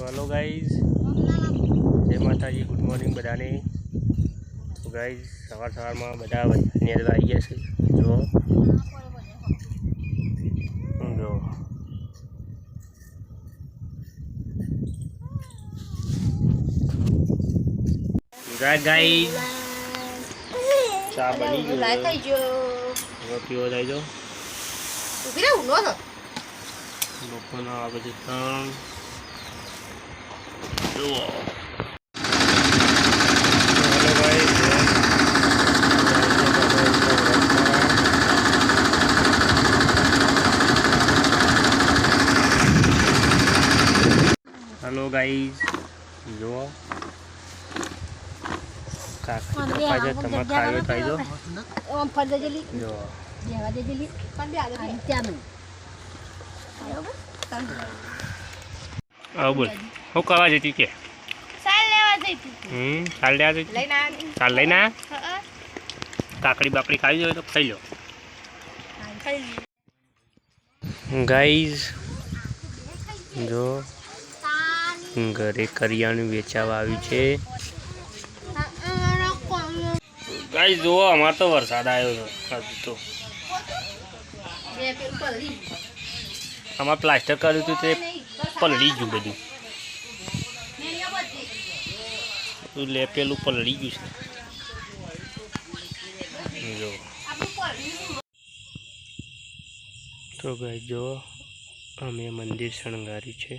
તો hello guys. જય માતાજી ગુડ મોર્નિંગ બધાને. તો ગાઈઝ સવાર સવારમાં બધા અંદર આવી ગયા છે. જો. જો. ગાઈઝ. ચા બની ગયો. પીવો થાય જો. ત્રણ. જુઓ. હલો ભાઈ હેલો ગાઈઝ જુઓ કાકી કપાય તમે ખાયો ખાઈ ઓમ ફરદે જલી જુઓ. દેવા દે જલી પણ બે આગળ ત્યાં નહીં આવું બોલ. હું કરવા જતી કે? હમ ચાલ લેવા જતી ચાલ લઈને કાકડી બાકડી ખાવી જોઈએ તો ખાઈ લો. ગાઈઝ જો. ઘરે કરિયાણું વેચાવા આવ્યું છે. ગાઈઝ જુઓ અમારે તો વરસાદ આવ્યો છે. હજુ તો. અમારે પ્લાસ્ટર કર્યું હતું તે પલળી ગયું બધું. બધું લે પેલું પલળી ગયું છે. તો ભાઈ જો અમે મંદિર શણગાર્યું છે.